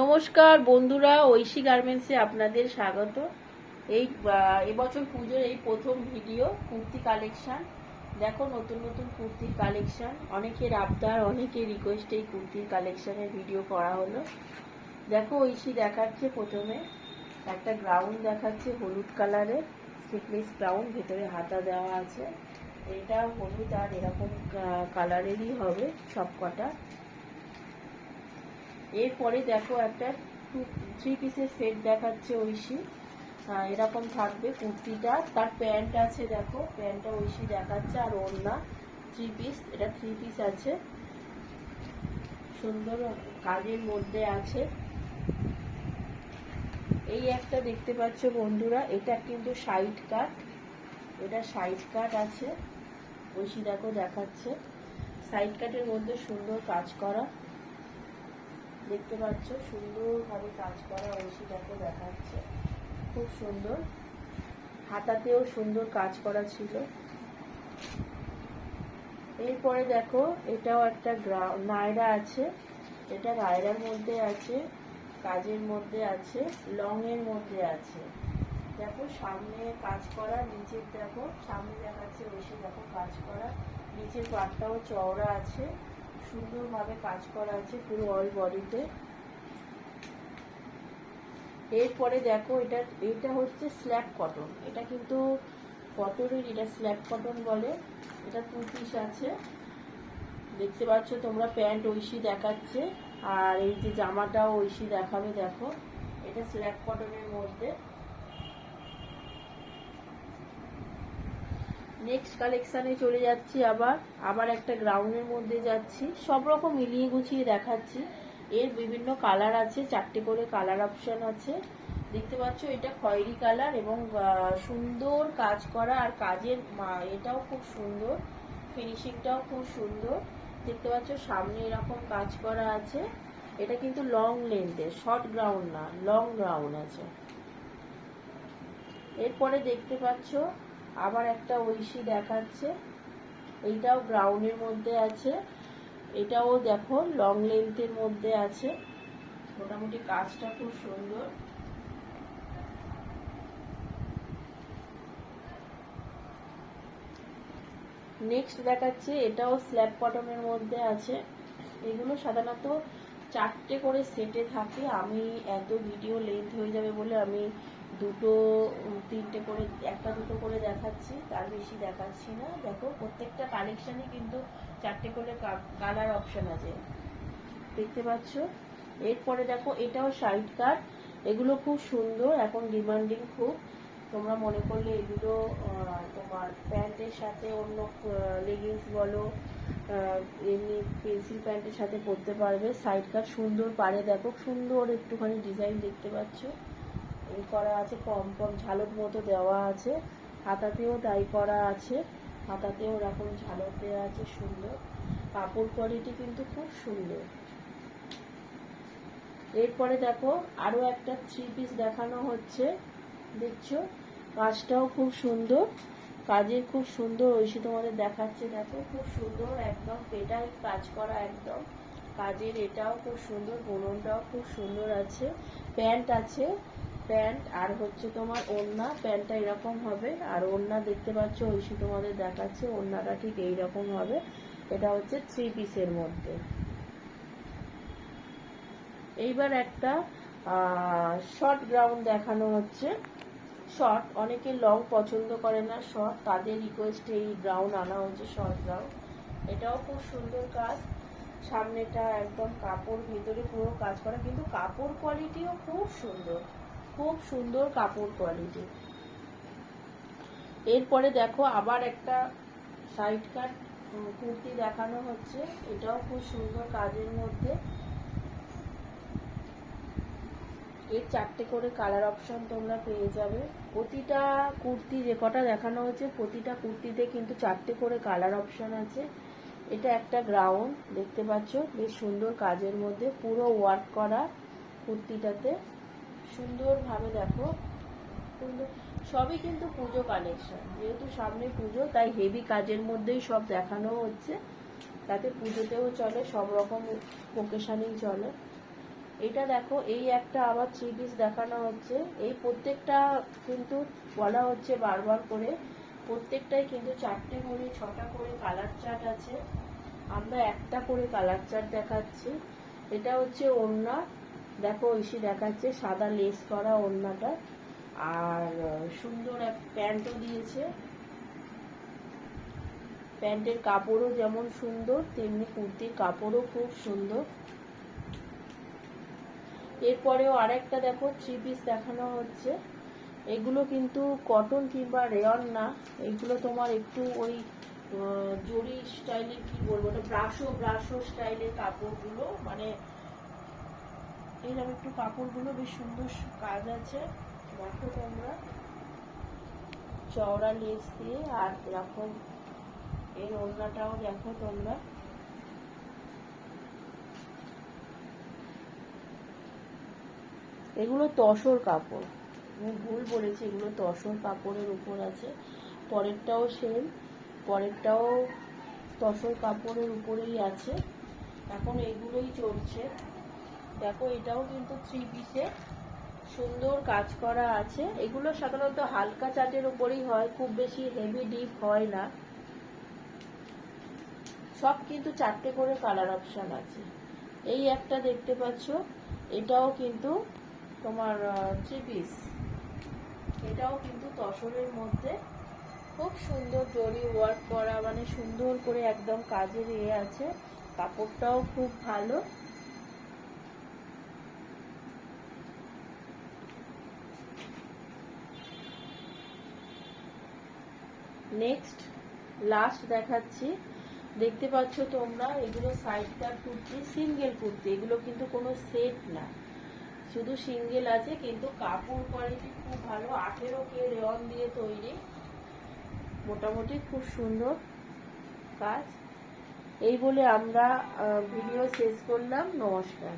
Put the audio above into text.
নমস্কার বন্ধুরা, ঐশী গার্মেন্টসে আপনাদের স্বাগত। এই এবছর পুজোর এই প্রথম ভিডিও, কুর্তি কালেকশন। দেখো, নতুন নতুন কুর্তির কালেকশন। অনেকের আবদার, অনেকের রিকোয়েস্টে এই কুর্তির কালেকশনের ভিডিও করা হলো। দেখো, ঐশী দেখাচ্ছে প্রথমে। একটা গ্রাউন্ড দেখাচ্ছে হলুদ কালারের স্লিপলেস গ্রাউন্ড ভেতরে হাতা দেওয়া আছে। এটা হলুদ আর এরকম কালারেরই হবে সব কটা এরপরে দেখো একটা টু থ্রি পিসের সেট দেখাচ্ছে ঐশী। এরকম থাকবে কুর্তিটা। তার প্যান্ট আছে দেখো। প্যান্টটা ঐশী দেখাচ্ছে আর ওড়না থ্রি পিস এটা থ্রি পিস আছে। সুন্দর কাজের মধ্যে আছে। এই একটা দেখতে পাচ্ছ বন্ধুরা, এটা কিন্তু সাইড কাট এটা সাইড কাট আছে। ঐশী দেখো দেখাচ্ছে। সাইড কাটের মধ্যে সুন্দর কাজ করা। দেখতে পাচ্ছ, সুন্দরভাবে কাজ করা ঐশী দেখো দেখাচ্ছে। খুব সুন্দর। হাতাতেও সুন্দর কাজ করা ছিল। এরপরে দেখো, এটাও একটা নায়রা আছে। এটা নায়রার মধ্যে আছে, কাজের মধ্যে আছে লং এর মধ্যে আছে। দেখো, সামনে কাজ করা, নিচের দেখো, সামনে দেখাচ্ছে বেশি দেখো কাজ করা। নিচের পাটটাও চওড়া আছে। সুন্দরভাবে কাজ করা আছে পুরো অল বডিতে এরপরে দেখো, এটা এটা হচ্ছে স্ল্যাব কটন এটা কিন্তু কটনের এটা স্ল্যাব কটন বলে। এটা টু পিস আছে। দেখতে পাচ্ছ তোমরা প্যান্ট ঐশী দেখাচ্ছে। আর এই যে জামাটাও ঐশী দেখাবে, দেখো। এটা স্ল্যাব কটনের মধ্যে। নেক্সট কালেকশানে চলে যাচ্ছি আবার। আবার একটা গ্রাউন্ডের মধ্যে যাচ্ছি। সব রকম মিলিয়ে গুছিয়ে দেখাচ্ছি। এর বিভিন্ন কালার আছে, চারটে করে কালার অপশন আছে। দেখতে পাচ্ছ, এটা খয়েরি কালার এবং সুন্দর কাজ করা আর কাজের এটাও খুব সুন্দর। ফিনিশিংটাও খুব সুন্দর। দেখতে পাচ্ছ, সামনে এরকম কাজ করা আছে। এটা কিন্তু লং লেন্থের শর্ট গ্রাউন্ড না লং গ্রাউন্ড আছে। এরপরে দেখতে পাচ্ছ আবার একটা ঐশী দেখাচ্ছে। এইটাও গ্রাউন্ডের মধ্যে আছে। এটাও দেখো লং লেন্থের মধ্যে আছে। মোটামুটি কাজটা খুব সুন্দর। নেক্সট দেখাচ্ছে, এটাও স্ল্যাব কটনের মধ্যে আছে। এগুলো সাধারণত চারটে করে সেটে থাকে। আমি এত ভিডিও লেন্থ হয়ে যাবে বলে আমি দুটো তিনটে করে, একটা দুটো করে দেখাচ্ছি, তার বেশি দেখাচ্ছি না। দেখো, প্রত্যেকটা কালেকশনে কিন্তু চারটে করে কালার অপশন আছে। দেখতে পাচ্ছ? এরপরে দেখো, এটাও সাইড কাট এগুলো খুব সুন্দর, এখন ডিমান্ডিং খুব। তোমরা মনে করলে এগুলো তোমার প্যান্টের সাথে অন্য লেগিংস বলো এমনি পেন্সিল প্যান্টের সাথে পরতে পারবে। সাইড কাট সুন্দর পারে, দেখো সুন্দর একটুখানি ডিজাইন দেখতে পাচ্ছ। এই করা আছে, পম পম ঝালক মতো দেওয়া আছে। হাতাতেও তাই করা আছে। হাতাতেও এরকম ঝালক দেওয়া আছে, সুন্দর। কাপড় কোয়ালিটি কিন্তু খুব সুন্দর। এরপরে দেখো আরও একটা থ্রি পিস দেখানো হচ্ছে। দেখছ? কাজটাও খুব সুন্দর। কাজের খুব সুন্দর ঐশী তোমাদের দেখাচ্ছে। দেখো, খুব সুন্দর একদম পেটাই কাজ করা একদম। কাজের এটাও খুব সুন্দর, বুননটাও খুব সুন্দর আছে। প্যান্ট আছে। প্যান্ট, আর হচ্ছে তোমার ওড়না, প্যান্টটা এরকম হবে। আর ওড়না দেখতে পাচ্ছ, ঐশী তোমাদের দেখাচ্ছে, ওড়নাটা ঠিক এইরকম হবে। এটা হচ্ছে থ্রি পিসের মধ্যে। এইবার একটা শর্ট গ্রাউন্ড দেখানো হচ্ছে। শর্ট অনেকে লং পছন্দ করে না শর্ট তাদের রিকোয়েস্টে এই গ্রাউন্ড আনা হচ্ছে শর্ট গ্রাউন্ড এটাও খুব সুন্দর কাজ। সামনেটা একদম কাপড়, ভিতরে পুরো কাজ করা, কিন্তু কাপড় কোয়ালিটিও খুব সুন্দর। খুব সুন্দর কাপড় কোয়ালিটি এরপরে দেখো আবার একটা সাইড কাট কুর্তি দেখানো হচ্ছে। এটাও খুব সুন্দর কাজের মধ্যে। এর চারটে করে কালার অপশন তোমরা পেয়ে যাবে। প্রতিটা কুর্তি যে কটা দেখানো হচ্ছে প্রতিটা কুর্তিতে কিন্তু চারটে করে কালার অপশন আছে। এটা একটা গ্রাউন্ড দেখতে পাচ্ছ? বেশ সুন্দর কাজের মধ্যে। পুরো ওয়ার্ক করা কুর্তিটাতে। সুন্দরভাবে দেখো। সবই কিন্তু পুজো কালেকশন যেহেতু সামনে পুজো, তাই হেভি কাজের মধ্যেই সব দেখানো হচ্ছে। তাতে পুজোতেও চলে, সব রকম ওকেশানেই চলে। এটা দেখো, এই একটা আবার থ্রি পিস দেখানো হচ্ছে। এই প্রত্যেকটা কিন্তু বলা হচ্ছে বারবার করে, প্রত্যেকটাই কিন্তু চারটে করে, ছটা করে কালার চার্ট আছে। আমরা একটা করে কালার চার্ট দেখাচ্ছি। এটা হচ্ছে ওড়না। দেখো ঐশী দেখাচ্ছে সাদা লেস করা ওড়নাটা। আর সুন্দর এক প্যান্টও দিয়েছে। প্যান্টের কাপড়ও যেমন সুন্দর তেমনি কুর্তির কাপড়ও খুব সুন্দর। এরপরেও আরেকটা দেখো থ্রি পিস দেখানো হচ্ছে। এগুলো কিন্তু কটন কিংবা রেয়ন না। এগুলো তোমার একটু ওই আহ, জরি স্টাইলের কি বলব ব্রাশো ব্রাশো স্টাইলের কাপড়গুলো। মানে এইরকম একটু কাপড়গুলো বেশ সুন্দর কাজ আছে। দেখো তোমরা। চওড়া লেস দিয়ে আর এরকম এর ওড়নাটাও দেখো তোমরা। এগুলো তসর কাপড়। আমি ভুল বলেছি, এগুলো তসর কাপড়ের উপর আছে। পরেরটাও সেম পরেরটাও তসর কাপড়ের উপরেই আছে। এখন এগুলোই চলছে। দেখো, এটাও কিন্তু থ্রি পিসে সুন্দর কাজ করা আছে। এগুলো সাধারণত হালকা চাটের উপরেই হয়, খুব বেশি হেভি ডিপ হয় না। সব কিন্তু চারটে করে কালার অপশন আছে। এই একটা দেখতে পাচ্ছ, এটাও কিন্তু তোমার থ্রি পিস এটাও কিন্তু তসরের মধ্যে খুব সুন্দর জরি ওয়ার্ক করা মানে সুন্দর করে একদম কাজের ইয়ে আছে। কাপড়টাও খুব ভালো। নেক্সট লাস্ট দেখাচ্ছি। দেখতে পাচ্ছ তোমরা, এগুলো side cut kurti single kurti. এগুলো কিন্তু কোনো সেট না। শুধু সিঙ্গেল আছে, কিন্তু কাপড় কোয়ালিটি খুব ভালো। আঠেরো কে রেওয়ান দিয়ে তৈরি। মোটামুটি খুব সুন্দর কাজ। এই বলে আমরা ভিডিও শেষ করলাম। নমস্কার।